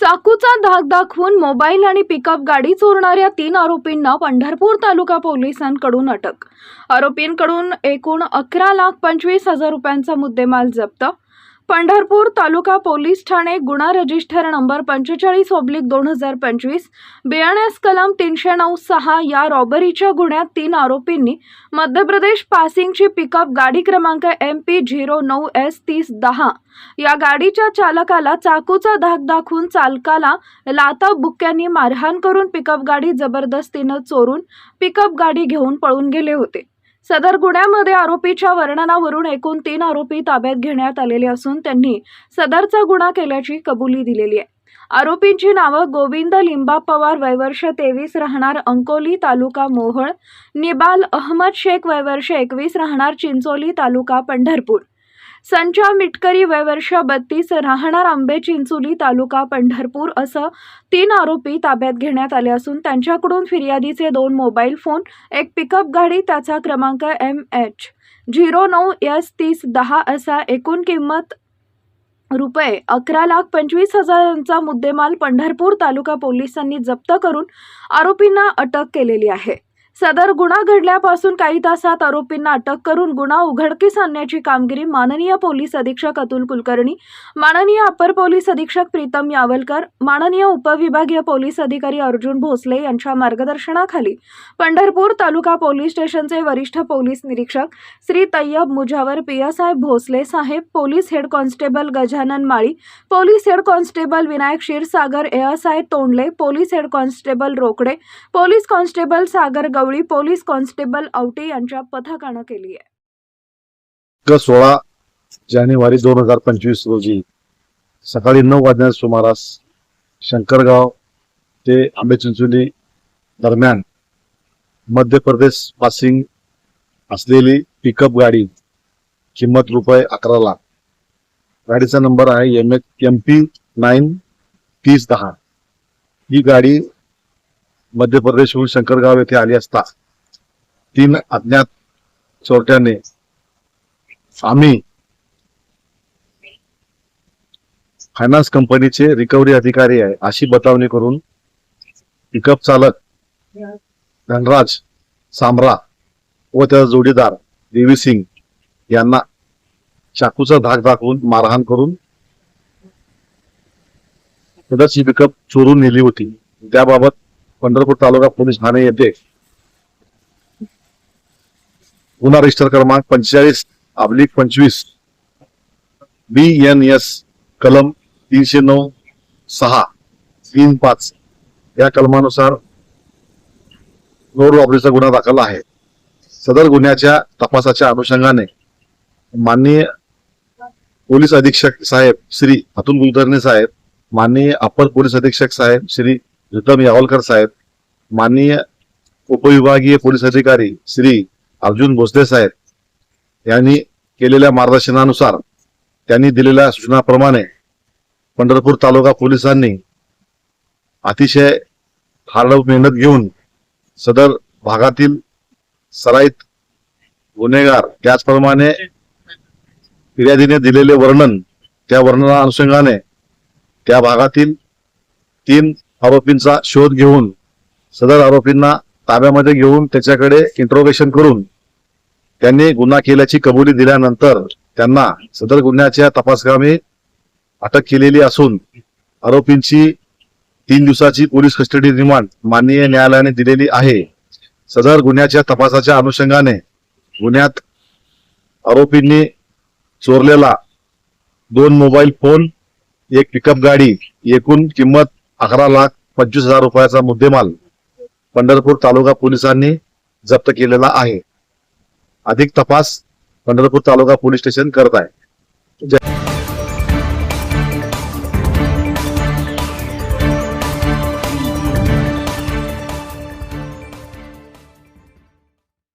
चाकूचा धाक दाखवून मोबाईल आणि पिकअप गाडी चोरणाऱ्या तीन आरोपींना पंढरपूर तालुका पोलिसांकडून अटक. आरोपींकडून एकूण अकरा लाख पंचवीस हजार रुपयांचा मुद्देमाल जप्त. पंढरपूर तालुका पोलीस ठाणे गुन्हा रजिस्टर नंबर पंचेचाळीस ऑब्लिक दोन हजार पंचवीस बियाण्यास कलम तीनशे नऊ सहा या रॉबरीच्या गुन्ह्यात तीन आरोपींनी मध्य प्रदेश पासिंगची पिकअप गाडी क्रमांक एम पी झिरो नऊ एस तीस दहा या गाडीच्या चालकाला चाकूचा धाक दाखवून चालकाला लाता बुक्क्यांनी मारहाण करून पिकअप गाडी जबरदस्तीनं चोरून पिकअप गाडी घेऊन पळून गेले होते. सदर गुन्ह्यामध्ये आरोपीच्या वर्णनावरून एकूण तीन आरोपी ताब्यात घेण्यात आलेले असून त्यांनी सदरचा गुन्हा केल्याची कबुली दिलेली आहे. आरोपींची नावं गोविंद लिंबा पवार वयवर्ष तेवीस राहणार अंकोली तालुका मोहोळ निबाल अहमद शेख वयवर्ष एकवीस राहणार चिंचोली तालुका पंढरपूर. संचा मिटकरी वयवर्ष बत्तीस राहणार आंबे चिंचोली तालुका पंढरपूर असं तीन आरोपी ताब्यात घेण्यात आले असून त्यांच्याकडून फिर्यादीचे दोन मोबाईल फोन एक पिकअप गाडी त्याचा क्रमांक एम एच झिरो नऊ एस तीस दहा असा एकूण किंमत रुपये अकरा लाख पंचवीस हजारांचा मुद्देमाल पंढरपूर तालुका पोलिसांनी जप्त करून आरोपींना अटक केलेली आहे. सदर गुन्हा घडल्यापासून काही तासात आरोपींना अटक करून गुन्हा उघडकीस आणण्याची कामगिरी माननीय पोलीस अधीक्षक अतुल कुलकर्णी माननीय अपर पोलीस अधीक्षक प्रीतम यावलकर माननीय उपविभागीय पोलीस अधिकारी अर्जुन भोसले यांच्या मार्गदर्शनाखाली पंढरपूर तालुका पोलीस स्टेशनचे वरिष्ठ पोलीस निरीक्षक श्री तय्यब मुजावर पियासाहेब भोसले साहेब police head constable Gajanan Mali police head constable Vinayak Kshirsagar ASI Tondale police head constable Rokade police constable Sagar Gawali police constable Awate यांच्या पथकानं केली आहे. सोळा जानेवारी दोन हजार पंचवीस रोजी सकाळी नऊ वाजण्याच्या सुमारास शंकरगाव ते आंबेचिंचोली दरम्यान मध्य प्रदेश पासिंग असलेली पिकअप गाडी किंमत रुपये अकरा लाख. गाडीचा नंबर आहे M H M P nine तीस दहा. ही गाडी मध्य प्रदेशहून शंकरगाव येथे आली असता तीन अज्ञात चोरट्याने आम्ही फायनान्स कंपनीचे रिकव्हरी अधिकारी आहे अशी बतावणी करून पिकअप चालक धनराज सामरा व त्याचा जोडीदार देवी सिंग यांना चाकूचा धाक दाखवून मारहाण करून कदाचित पिकअप चोरून नेली होती. त्याबाबत पंढरपूर तालुका पोलीस ठाणे येथे गुन्हा रजिस्टर क्रमांक पंचेचाळीस अब्लिक पंचवीस बी एन एस कलम तीनशे नऊ सहा तीन पाच. या कलमानुसार रोड रॉबरीचा गुन्हा दाखल आहे. सदर गुन्ह्याच्या तपासाच्या अनुषंगाने माननीय पोलीस अधीक्षक साहेब श्री अतुल कुलकर्णी साहेब माननीय अपर पोलीस अधीक्षक साहेब श्री रितम यावलकर साहेब माननीय उपविभागीय पोलीस अधिकारी श्री अर्जुन भोसले साहेब यांनी केलेल्या मार्गदर्शनानुसार त्यांनी दिलेल्या सूचनाप्रमाणे पंढरपूर तालुका पोलिसांनी अतिशय हार्ड मेहनत घेऊन सदर भागातील सराईत गुन्हेगार त्याचप्रमाणे फिर्यादीने दिलेले वर्णन त्या वर्णना अनुषंगाने त्या भागातील तीन आरोपींचा शोध घेऊन सदर आरोपींना ताब्यामध्ये घेऊन त्याच्याकडे इंट्रोगेशन करून त्यांनी गुन्हा केल्याची कबुली दिल्यानंतर त्यांना सदर गुन्ह्याच्या तपासकामी अटक केलेली असून आरोपींची तीन दिवसाची पोलीस कस्टडी रिमांड माननीय न्यायालयाने दिलेली आहे. सदर गुन्ह्याच्या तपासाच्या अनुषंगाने गुन्ह्यात आरोपींनी चोरलेला दोन मोबाईल फोन एक पिकअप गाडी एकूण किंमत अकरा लाख पंचवीस हजार रुपयाचा मुद्देमाल पंढरपूर तालुका पोलिसांनी जप्त केलेला आहे. अधिक तपास पंढरपूर तालुका पोलीस स्टेशन करत आहे.